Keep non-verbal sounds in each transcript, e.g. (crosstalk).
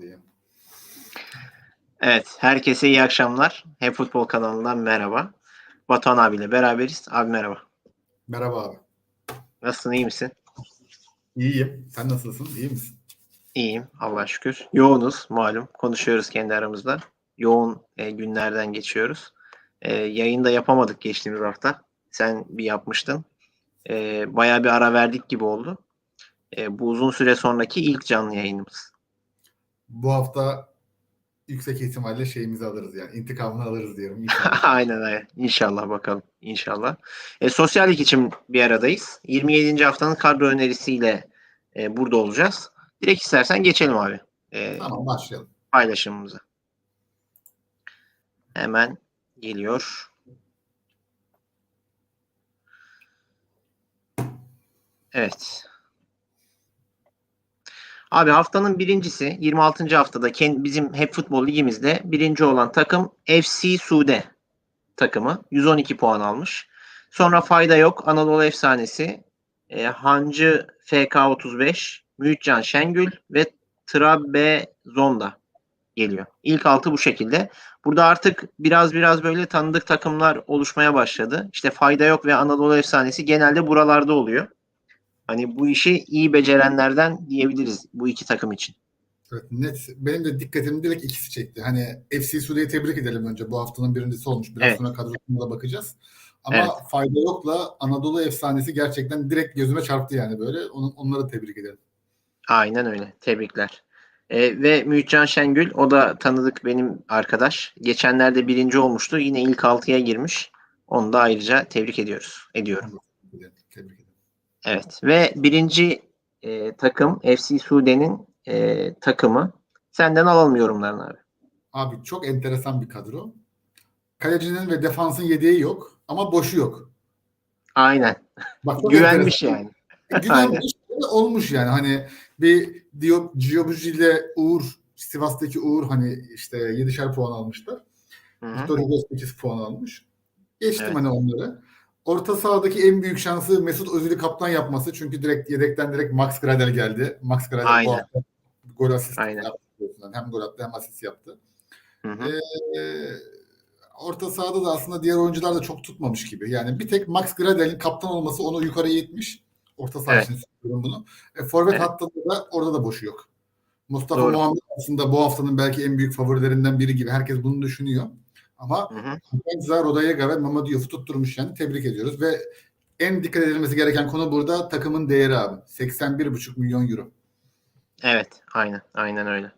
diye. Evet, herkese iyi akşamlar. Hep Futbol kanalından merhaba. Batuhan abiyle beraberiz. Abi merhaba. Merhaba abi. Nasılsın, iyi misin? İyiyim. Sen nasılsın? İyi misin? İyiyim, Allah'a şükür. Yoğunuz, malum. Konuşuyoruz kendi aramızda. Yoğun e, günlerden geçiyoruz. E, yayın da yapamadık geçtiğimiz hafta. Sen bir yapmıştın. E, bayağı bir ara verdik gibi oldu. E, bu uzun süre sonraki ilk canlı yayınımız. Bu hafta yüksek ihtimalle şeyimizi alırız yani. intikamını alırız diyorum. İnşallah. (laughs) aynen aynen. İnşallah bakalım. İnşallah. E, sosyallik için bir aradayız. 27. haftanın kadro önerisiyle e, burada olacağız. Direkt istersen geçelim abi. E, tamam başlayalım. paylaşımımıza. Hemen geliyor. Evet. Abi haftanın birincisi 26. haftada kendi, bizim hep futbol ligimizde birinci olan takım FC Sude takımı 112 puan almış. Sonra fayda yok Anadolu efsanesi e, Hancı FK 35 Müğütcan Şengül ve Trabe Zonda geliyor. İlk altı bu şekilde. Burada artık biraz biraz böyle tanıdık takımlar oluşmaya başladı. İşte fayda yok ve Anadolu efsanesi genelde buralarda oluyor. Hani bu işi iyi becerenlerden diyebiliriz bu iki takım için. Evet, net. Benim de dikkatimi direkt ikisi çekti. Hani FC Sude'yi tebrik edelim önce. Bu haftanın birincisi olmuş. Biraz Evet. sonra kadrosuna da bakacağız. Ama Evet. fayda yokla Anadolu efsanesi gerçekten direkt gözüme çarptı yani böyle. Onu, onları tebrik edelim. Aynen öyle. Tebrikler. E, ve Müğütcan Şengül o da tanıdık benim arkadaş. Geçenlerde birinci olmuştu. Yine ilk altıya girmiş. Onu da ayrıca tebrik ediyoruz. Ediyorum. Evet. Ve birinci e, takım FC Sude'nin e, takımı. Senden alalım yorumlarını abi. Abi çok enteresan bir kadro. Kalecinin ve defansın yedeği yok ama boşu yok. Aynen. Bak, Güvenmiş enteresan. yani. Güvenmiş ve olmuş yani. Hani bir Diop, Giobuji ile Uğur, Sivas'taki Uğur hani işte 7'şer puan almışlar. Victor Hugo 8 puan almış. Geçtim Evet. hani onları. Orta sahadaki en büyük şansı Mesut Özil'i kaptan yapması. Çünkü direkt yedekten direkt Max Gradel geldi. Max Gradel Aynen. bu hafta gol asist yaptı. Hem gol attı hem asist yaptı. Hı hı. Ee, orta sahada da aslında diğer oyuncular da çok tutmamış gibi. Yani bir tek Max Gradel'in kaptan olması onu yukarıya itmiş. Orta saha Evet. için söylüyorum bunu. E, forvet Evet. hattında da orada da boşu yok. Mustafa Doğru. Muhammed aslında bu haftanın belki en büyük favorilerinden biri gibi. Herkes bunu düşünüyor. Ama. Benza, Rodayega ve Mamadou Diouf'u tutturmuş yani. Tebrik ediyoruz ve en dikkat edilmesi gereken konu burada takımın değeri abi. 81,5 milyon euro. Evet, aynen, aynen öyle.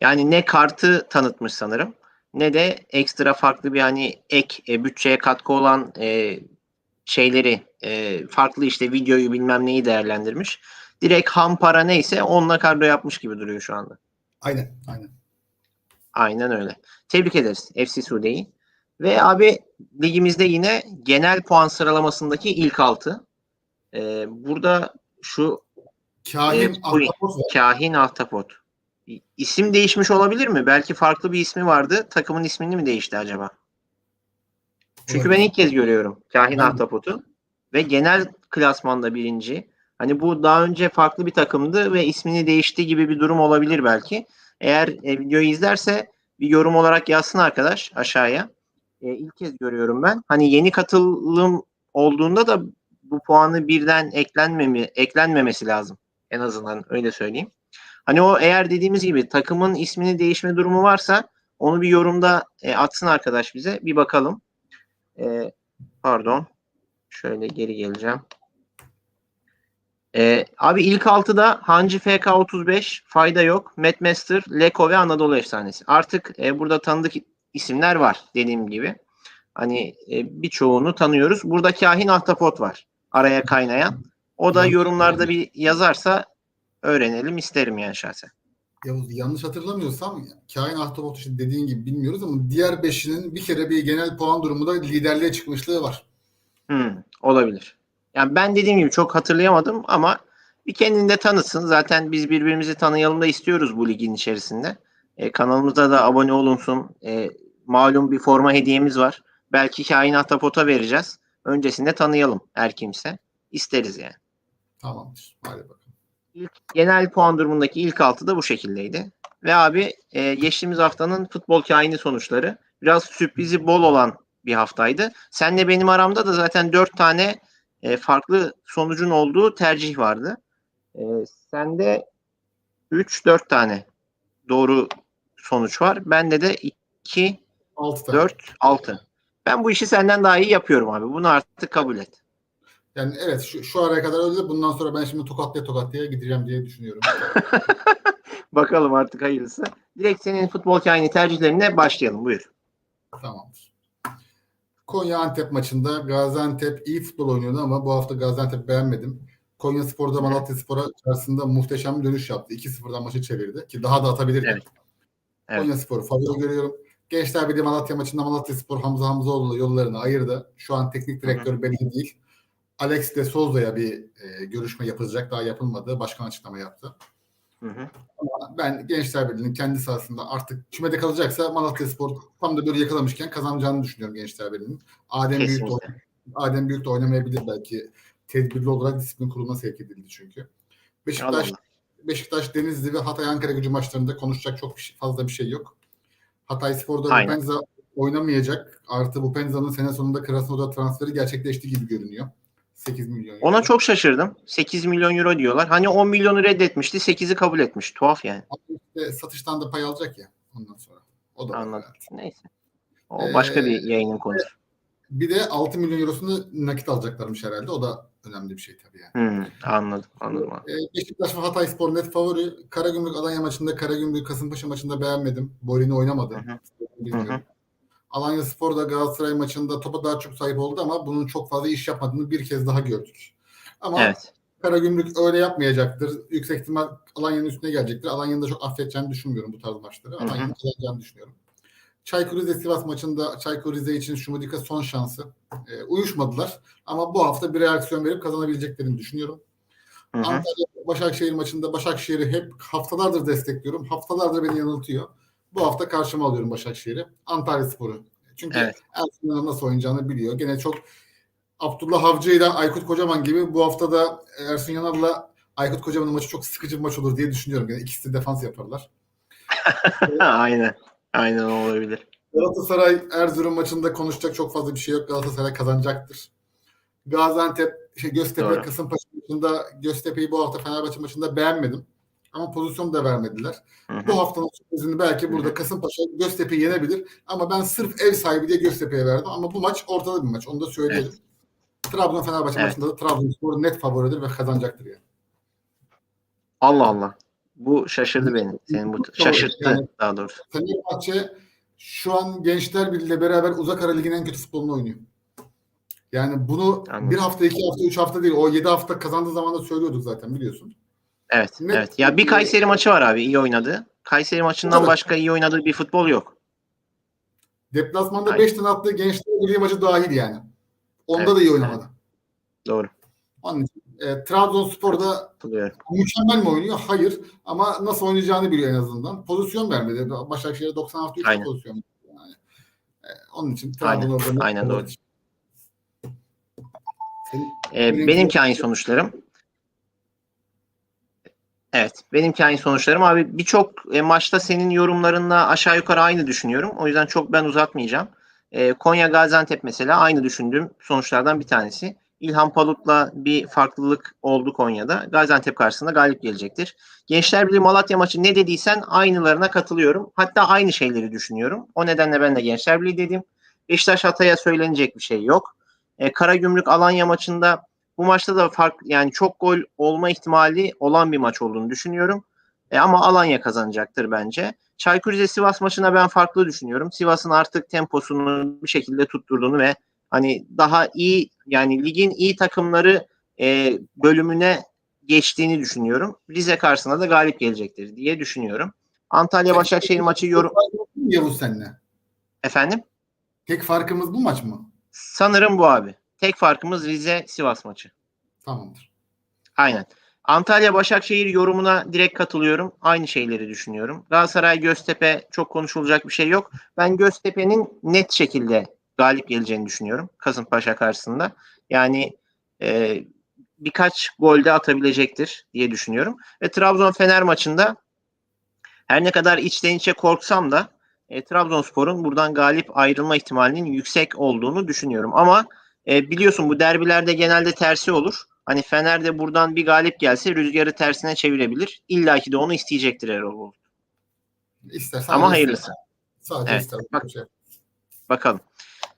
Yani ne kartı tanıtmış sanırım, ne de ekstra farklı bir hani ek e, bütçeye katkı olan e, şeyleri, e, farklı işte videoyu bilmem neyi değerlendirmiş. Direkt ham para neyse onunla kadro yapmış gibi duruyor şu anda. Aynen, aynen. Aynen öyle. Tebrik ederiz FC Sude'yi. Ve abi ligimizde yine genel puan sıralamasındaki ilk altı. E, burada şu Kahin Evet, bu- Ahtapot. Kahin Ahtapot. İsim değişmiş olabilir mi? Belki farklı bir ismi vardı. Takımın ismini mi değişti acaba? Çünkü ben Olabilir. ilk kez görüyorum Kahin Ben. Ahtapot'u. Ve genel klasmanda birinci. Hani bu daha önce farklı bir takımdı ve ismini değişti gibi bir durum olabilir belki. Eğer e, videoyu izlerse bir yorum olarak yazsın arkadaş aşağıya. E, ilk kez görüyorum ben. Hani yeni katılım olduğunda da bu puanı birden eklenmemi, eklenmemesi lazım. En azından öyle söyleyeyim. Hani o eğer dediğimiz gibi takımın ismini değişme durumu varsa onu bir yorumda e, atsın arkadaş bize. Bir bakalım. E, pardon. Şöyle geri geleceğim. E, abi ilk altıda Hancı FK 35, Fayda Yok, Metmaster, Leko ve Anadolu Efsanesi. Artık e, burada tanıdık isimler var dediğim gibi. Hani e, birçoğunu tanıyoruz. Burada Kahin Ahtapot var. Araya kaynayan. O da yorumlarda bir yazarsa öğrenelim isterim yani şahsen. Yavuz yanlış hatırlamıyorsam Kain Ahtapot işte dediğin gibi bilmiyoruz ama diğer beşinin bir kere bir genel puan durumunda liderliğe çıkmışlığı var. Hmm, olabilir. Yani ben dediğim gibi çok hatırlayamadım ama bir kendini de tanıtsın. Zaten biz birbirimizi tanıyalım da istiyoruz bu ligin içerisinde. E, kanalımıza da abone olunsun. E, malum bir forma hediyemiz var. Belki Kain Ahtapot'a vereceğiz. Öncesinde tanıyalım her kimse. İsteriz yani. Tamamdır. Hadi bakalım. ilk genel puan durumundaki ilk altı da bu şekildeydi. Ve abi e, geçtiğimiz haftanın futbol kaini sonuçları biraz sürprizi bol olan bir haftaydı. Senle benim aramda da zaten dört tane e, farklı sonucun olduğu tercih vardı. E, sende 3-4 tane doğru sonuç var. Bende de 2, 6 tane. 4, 6. Ben bu işi senden daha iyi yapıyorum abi. Bunu artık kabul et. Yani evet şu, şu araya kadar öyle de bundan sonra ben şimdi tokatlaya tokatlaya gideceğim diye düşünüyorum. (laughs) Bakalım artık hayırlısı. Direkt senin futbol kaini tercihlerine başlayalım. Buyur. Tamamdır. Konya Antep maçında Gaziantep iyi futbol oynuyordu ama bu hafta Gaziantep beğenmedim. Konya Spor'da Malatya Spor'a karşısında muhteşem bir dönüş yaptı. 2-0'dan maçı çevirdi ki daha da atabilirdi. Evet. Evet. Konya Spor'u favori görüyorum. Gençler Birliği Malatya maçında Malatya Spor Hamza Hamzoğlu'la yollarını ayırdı. Şu an teknik direktör belli değil. Alex de Souza'ya bir e, görüşme yapılacak. Daha yapılmadı. Başkan açıklama yaptı. Hı hı. Ama ben Gençler Birliği'nin kendi sahasında artık kümede kalacaksa Malatya Spor tam da böyle yakalamışken kazanacağını düşünüyorum Gençler Birliği'nin. Adem Büyük de. Adem Büyük de oynamayabilir belki. Tedbirli olarak disiplin kuruluna sevk edildi çünkü. Beşiktaş Allah. Beşiktaş, Denizli ve Hatay Ankara gücü maçlarında konuşacak çok şey- fazla bir şey yok. Hatay Spor'da Aynen. Bupenza oynamayacak. Artı Bupenza'nın sene sonunda Krasnodar transferi gerçekleşti gibi görünüyor. 8 milyon euro. Ona çok şaşırdım. 8 milyon euro diyorlar. Hani 10 milyonu reddetmişti. 8'i kabul etmiş. Tuhaf yani. İşte satıştan da pay alacak ya ondan sonra. O da Anladım. Neyse. O başka Ee, bir yayının konusu. Bir de 6 milyon eurosunu nakit alacaklarmış herhalde. O da önemli bir şey tabii yani. Hmm, anladım. Anladım abi. Ee, Beşiktaş ve Hatay Spor net favori. Karagümrük Alanya maçında, Karagümrük Kasımpaşa maçında beğenmedim. Borini oynamadı. Hı hı. Bilmiyorum. Hı hı. Alanya Spor da Galatasaray maçında topa daha çok sahip oldu ama bunun çok fazla iş yapmadığını bir kez daha gördük. Ama Evet. Karagümrük öyle yapmayacaktır. Yüksek ihtimal Alanya'nın üstüne gelecektir. Alanya'nın da çok affedeceğini düşünmüyorum bu tarz maçları. Alanya'nın kazanacağını düşünüyorum. Çaykur Rize Sivas maçında Çaykur Rize için Şumudika son şansı. Ee, uyuşmadılar ama bu hafta bir reaksiyon verip kazanabileceklerini düşünüyorum. Hı hı. Antalya Başakşehir maçında Başakşehir'i hep haftalardır destekliyorum. Haftalardır beni yanıltıyor. Bu hafta karşıma alıyorum Başakşehir'i. Antalya Sporu. Çünkü Evet. Ersun Yanal nasıl oynayacağını biliyor. Gene çok Abdullah Avcı ile Aykut Kocaman gibi bu hafta da Ersun Yanal'la Aykut Kocaman'ın maçı çok sıkıcı bir maç olur diye düşünüyorum. Gene ikisi de defans yaparlar. (laughs) Aynen. Aynen olabilir. Galatasaray Erzurum maçında konuşacak çok fazla bir şey yok. Galatasaray kazanacaktır. Gaziantep, şey Göztepe, Doğru. Kasımpaşa maçında Göztepe'yi bu hafta Fenerbahçe maçında beğenmedim. Ama pozisyon da vermediler. Hı hı. Bu haftanın sürprizini belki burada Kasımpaşa Göztepe'yi yenebilir. Ama ben sırf ev sahibi diye Göztepe'ye verdim. Ama bu maç ortada bir maç. Onu da söyleyelim. Trabzon Fenerbahçe Evet. maçında da Trabzonspor net favoridir ve kazanacaktır yani. Allah Allah. Bu şaşırdı beni. Senin bu şaşırttı Yani- daha doğrusu. Fenerbahçe şu an Gençler Birliği ile beraber Uzak Ara Ligi'nin en kötü futbolunu oynuyor. Yani bunu Anladım. bir hafta, iki hafta, üç hafta değil. O yedi hafta kazandığı zaman da söylüyorduk zaten biliyorsun. Evet. Net- Evet. Ya bir Kayseri maçı var abi iyi oynadı. Kayseri maçından başka iyi oynadığı bir futbol yok. Deplasmanda Aynen. 5 tane attığı Gençler Birliği maçı dahil yani. Onda Evet, da iyi oynamadı. Doğru. Onun için e, Trabzonspor'da mükemmel mi oynuyor? Hayır. Ama nasıl oynayacağını biliyor en azından. Pozisyon vermedi. Başakşehir'e 96 3 Aynen. pozisyon. Yani. E, onun için Aynen. Trabzon net Aynen doğru. Senin- Ee, Benim- benimki aynı sonuçlarım. Evet, benimki aynı sonuçlarım. Abi birçok e, maçta senin yorumlarınla aşağı yukarı aynı düşünüyorum. O yüzden çok ben uzatmayacağım. E, Konya Gaziantep mesela aynı düşündüğüm sonuçlardan bir tanesi. İlhan Palut'la bir farklılık oldu Konya'da. Gaziantep karşısında galip gelecektir. Gençler Birliği Malatya maçı ne dediysen aynılarına katılıyorum. Hatta aynı şeyleri düşünüyorum. O nedenle ben de Gençler Birliği dedim. Beşiktaş Hatay'a söylenecek bir şey yok. E, Karagümrük Alanya maçında bu maçta da fark yani çok gol olma ihtimali olan bir maç olduğunu düşünüyorum. E, ama Alanya kazanacaktır bence. Çaykur Rize Sivas maçına ben farklı düşünüyorum. Sivas'ın artık temposunu bir şekilde tutturduğunu ve hani daha iyi yani ligin iyi takımları e, bölümüne geçtiğini düşünüyorum. Rize karşısında da galip gelecektir diye düşünüyorum. Antalya Başakşehir maçı yorum Yavuz seninle. efendim. Tek farkımız bu maç mı? Sanırım bu abi. Tek farkımız Rize Sivas maçı. Tamamdır. Aynen. Antalya Başakşehir yorumuna direkt katılıyorum. Aynı şeyleri düşünüyorum. Galatasaray Göztepe çok konuşulacak bir şey yok. Ben Göztepe'nin net şekilde galip geleceğini düşünüyorum Kasımpaşa karşısında. Yani e, birkaç gol de atabilecektir diye düşünüyorum. Ve Trabzon Fener maçında her ne kadar içten içe korksam da e, Trabzonspor'un buradan galip ayrılma ihtimalinin yüksek olduğunu düşünüyorum. Ama e, biliyorsun bu derbilerde genelde tersi olur. Hani Fener de buradan bir galip gelse rüzgarı tersine çevirebilir. İlla ki de onu isteyecektir Erol Bulut. İster, sadece Ama hayırlısı. Sadece Evet, bak- Şey. Bakalım.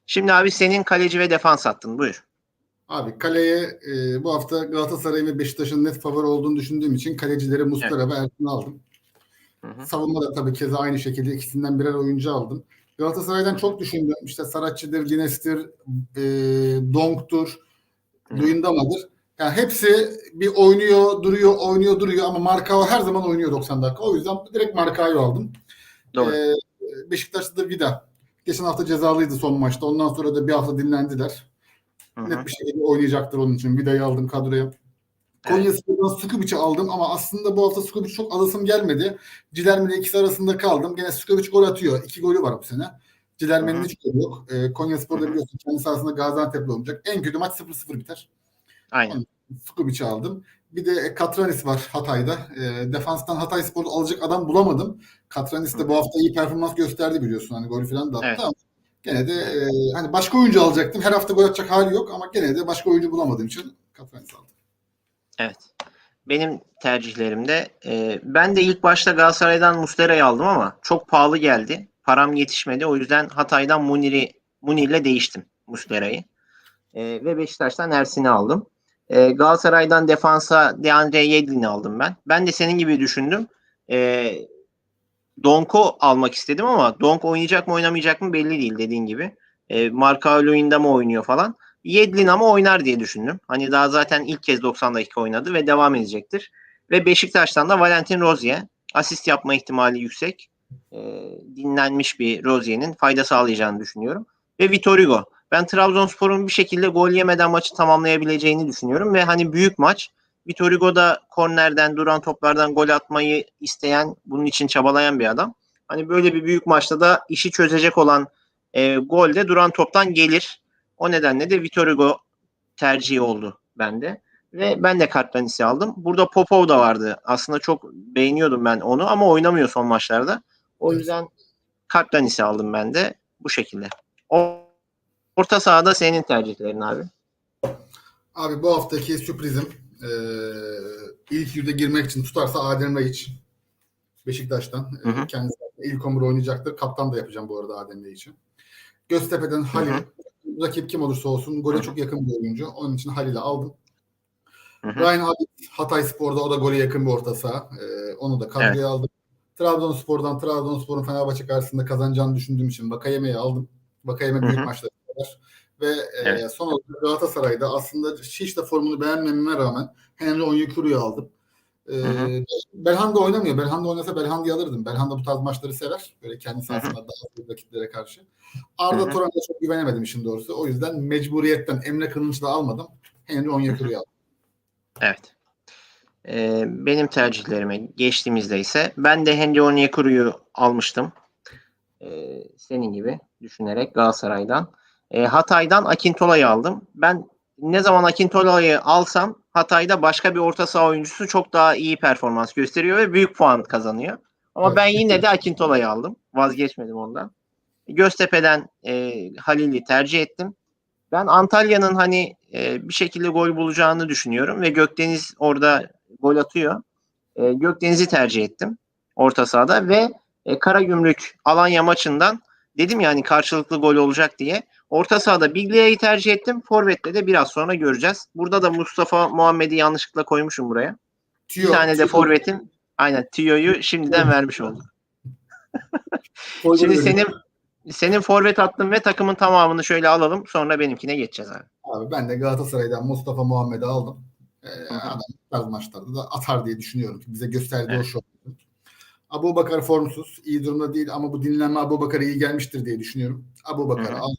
Şimdi abi senin kaleci ve defans attın. Buyur. Abi kaleye e, bu hafta Galatasaray'ın ve Beşiktaş'ın net favori olduğunu düşündüğüm için kalecileri Muslera ve Ersin'i aldım. Hı hı. Savunmada tabii keza aynı şekilde ikisinden birer oyuncu aldım. Galatasaray'dan çok düşündüm. İşte Saratçı'dır, Gines'tir, e, Donk'tur. Luyendama'dır. Yani hepsi bir oynuyor, duruyor, oynuyor, duruyor ama Markao her zaman oynuyor 90 dakika. O yüzden direkt Markao'yu aldım. Doğru. Ee, Beşiktaş'ta da Vida. Geçen hafta cezalıydı son maçta. Ondan sonra da bir hafta dinlendiler. Hı hı. Net bir şekilde oynayacaktır onun için. Vida'yı aldım kadroya. Konya Spor'dan Sukubic'i aldım ama aslında bu hafta Sukubic çok alısım gelmedi. Cilerme ile ikisi arasında kaldım. Gene Sukubic gol atıyor. İki golü var bu sene. Cilerme'nin hiç golü yok. Ee, Konya Spor'da biliyorsun kendi sahasında Gaziantep'le olacak. En kötü maç 0-0 biter. Aynen. Skubic'i aldım. Bir de Katranis var Hatay'da. E, defanstan Hatay Spor'u alacak adam bulamadım. Katranis de bu hafta iyi performans gösterdi biliyorsun. Hani gol falan da attı Evet. ama gene de e, hani başka oyuncu alacaktım. Her hafta gol atacak hali yok ama gene de başka oyuncu bulamadığım için Katranis aldım. Evet. Benim tercihlerimde e, ben de ilk başta Galatasaray'dan Muslera'yı aldım ama çok pahalı geldi. Param yetişmedi. O yüzden Hatay'dan Munir'i Munir'le değiştim Muslera'yı. E, ve Beşiktaş'tan Ersin'i aldım. E, Galatasaray'dan defansa Deandre Yedlin'i aldım ben. Ben de senin gibi düşündüm. E, Donk'u almak istedim ama Donk oynayacak mı oynamayacak mı belli değil dediğin gibi. E, Marka oyunda mı oynuyor falan. Yedlin ama oynar diye düşündüm. Hani daha zaten ilk kez 90 dakika oynadı ve devam edecektir. Ve Beşiktaş'tan da Valentin Rozier. Asist yapma ihtimali yüksek. E, dinlenmiş bir Rozier'in fayda sağlayacağını düşünüyorum. Ve Vitor Hugo. Ben Trabzonspor'un bir şekilde gol yemeden maçı tamamlayabileceğini düşünüyorum. Ve hani büyük maç. Vitor Hugo da kornerden, duran toplardan gol atmayı isteyen, bunun için çabalayan bir adam. Hani böyle bir büyük maçta da işi çözecek olan e, gol de duran toptan gelir. O nedenle de Vitor Hugo tercihi oldu bende. Ve ben de Kartlanis'i aldım. Burada Popov da vardı. Aslında çok beğeniyordum ben onu ama oynamıyor son maçlarda. O Evet. yüzden Kartlanis'i aldım ben de bu şekilde. O, orta sahada senin tercihlerin abi. Abi bu haftaki sürprizim e, ilk yüzde girmek için tutarsa Adem Laiç Beşiktaş'tan. E, Hı hı. kendisi ilk 11 oynayacaktır. Kaptan da yapacağım bu arada Adem Laiç'i. Göztepe'den Halil. hı. Rakip kim olursa olsun gole çok yakın bir oyuncu. Onun için Halil'i aldım. Ryan Abit Hatay Spor'da o da gole yakın bir orta saha. Ee, onu da kadroya Evet. aldım. Trabzonspor'dan Trabzonspor'un Fenerbahçe karşısında kazanacağını düşündüğüm için Vakayeme'yi aldım. Vakayeme büyük maçta var. Ve e, Evet. son olarak Galatasaray'da aslında hiç de formunu beğenmememe rağmen Henry Onyekuru'yu aldım. Ee. Belhanda oynamıyor. Belhanda oynasa Belhanda'yı alırdım. Belhanda bu tarz maçları sever. Böyle kendi sahasında daha az rakiplere karşı. Arda. Turan'a çok güvenemedim işin doğrusu. O yüzden mecburiyetten Emre Kılınç'ı da almadım. Henry Onyekuru'yu aldım. Evet. Ee, benim tercihlerime geçtiğimizde ise ben de Henry Onyekuru'yu almıştım. Ee, senin gibi düşünerek Galatasaray'dan. Ee, Hatay'dan Akintola'yı aldım. Ben ne zaman Akintola'yı alsam Hatay'da başka bir orta saha oyuncusu çok daha iyi performans gösteriyor ve büyük puan kazanıyor. Ama Evet. ben yine de Akintola'yı aldım. Vazgeçmedim ondan. Göztepe'den e, Halil'i tercih ettim. Ben Antalya'nın hani e, bir şekilde gol bulacağını düşünüyorum ve Gökdeniz orada gol atıyor. E, Gökdeniz'i tercih ettim orta sahada ve e, Karagümrük Alanya maçından dedim yani karşılıklı gol olacak diye. Orta sahada Biglia'yı tercih ettim. Forvet'te de biraz sonra göreceğiz. Burada da Mustafa Muhammed'i yanlışlıkla koymuşum buraya. Bir Tüyo, tane de tüyo. forvetim aynen Tio'yu şimdiden vermiş oldum. (laughs) Şimdi senin senin forvet attın ve takımın tamamını şöyle alalım. Sonra benimkine geçeceğiz abi. Abi ben de Galatasaray'dan Mustafa Muhammed'i aldım. Ee, adam tarz maçlarda da atar diye düşünüyorum bize gösterdiği o Evet. şov. Abu Bakar formsuz. iyi durumda değil ama bu dinlenme Abu Bakar'a iyi gelmiştir diye düşünüyorum. Abu Bakar'ı aldım.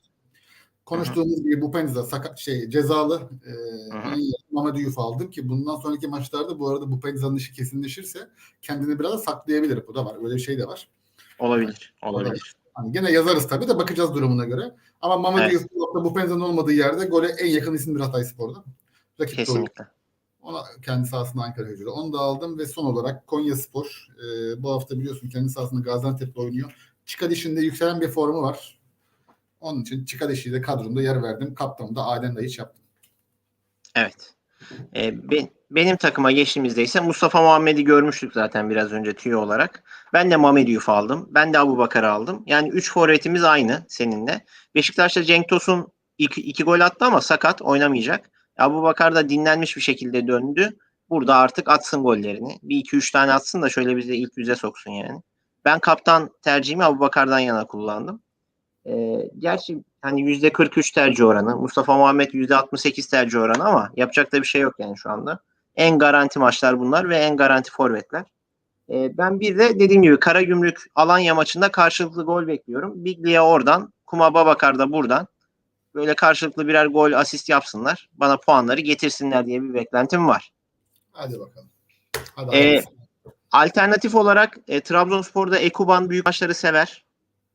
Konuştuğumuz gibi bu Penza sakat şey cezalı e, Hı hı. onun yerine Mamadou Yuf aldım ki bundan sonraki maçlarda bu arada bu Penza'nın işi kesinleşirse kendini biraz saklayabilir. Bu da var. Böyle bir şey de var. Olabilir. Olabilir. Hani gene yazarız tabii de bakacağız durumuna göre. Ama Mamadou Evet. Bu Penza'nın olmadığı yerde gole en yakın isimdir Hatay Spor'da. Rakip de oyuncu. Ona kendi sahasında Ankara gücüyle. Onu da aldım ve son olarak Konya Spor. e, bu hafta biliyorsun kendi sahasında Gaziantep'le oynuyor. Çıkarışında yükselen bir formu var. Onun için çıkarışıyla kadromda yer verdim. Kaptanımda Adem Dayıç yaptım. Evet. Ee, be- benim takıma geçtiğimizde ise Mustafa Muhammed'i görmüştük zaten biraz önce tüyo olarak. Ben de Mehmet Yuf aldım. Ben de Abu Bakar'ı aldım. Yani 3 forvetimiz aynı seninle. Beşiktaş'ta Cenk Tosun 2 gol attı ama sakat oynamayacak. Abu Bakar da dinlenmiş bir şekilde döndü. Burada artık atsın gollerini. Bir iki üç tane atsın da şöyle bizi ilk yüze soksun yani. Ben kaptan tercihimi Abu Bakar'dan yana kullandım. Ee, gerçi hani yüzde 43 tercih oranı. Mustafa Muhammed yüzde 68 tercih oranı ama yapacak da bir şey yok yani şu anda. En garanti maçlar bunlar ve en garanti forvetler. Ee, ben bir de dediğim gibi Karagümrük Alanya maçında karşılıklı gol bekliyorum. Biglia oradan, Kuma Babakar da buradan. Böyle karşılıklı birer gol asist yapsınlar. Bana puanları getirsinler diye bir beklentim var. Hadi bakalım. Hadi Ee. Alternatif olarak e, Trabzonspor'da Ekuban büyük maçları sever.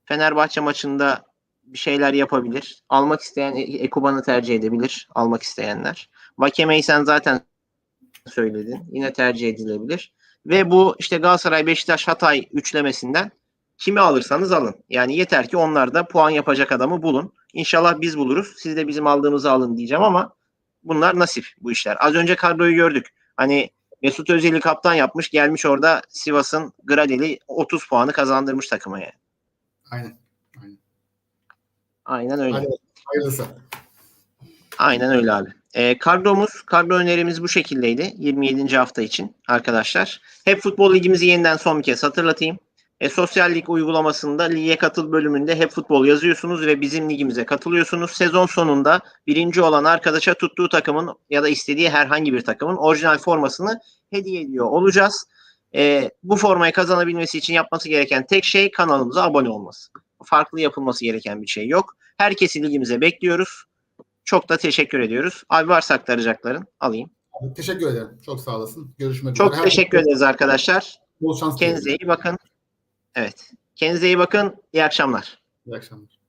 Fenerbahçe maçında bir şeyler yapabilir. Almak isteyen E- Ekuban'ı tercih edebilir. Almak isteyenler. Vakeme'yi sen zaten söyledin. Yine tercih edilebilir. Ve bu işte Galatasaray, Beşiktaş, Hatay üçlemesinden kimi alırsanız alın. Yani yeter ki onlar da puan yapacak adamı bulun. İnşallah biz buluruz. Siz de bizim aldığımızı alın diyeceğim ama bunlar nasip bu işler. Az önce kadroyu gördük. Hani Mesut Özil'i kaptan yapmış. Gelmiş orada Sivas'ın Gradel'i 30 puanı kazandırmış takıma yani. Aynen. Aynen öyle. Hadi hayırlısı. Aynen öyle abi. E, kadromuz, kadro önerimiz bu şekildeydi 27. hafta için arkadaşlar. Hep futbol ligimizi yeniden son bir kez hatırlatayım. E, sosyal lig uygulamasında lige katıl bölümünde hep futbol yazıyorsunuz ve bizim ligimize katılıyorsunuz. Sezon sonunda birinci olan arkadaşa tuttuğu takımın ya da istediği herhangi bir takımın orijinal formasını hediye ediyor olacağız. E, bu formayı kazanabilmesi için yapması gereken tek şey kanalımıza abone olması. Farklı yapılması gereken bir şey yok. Herkesi ligimize bekliyoruz. Çok da teşekkür ediyoruz. Abi varsa aktaracakların alayım. Teşekkür ederim. Çok sağ olasın. Görüşmek Çok üzere. teşekkür ederiz arkadaşlar. Bol şans. Kendinize iyi bakın. Evet. Kendinize iyi bakın. İyi akşamlar. İyi akşamlar.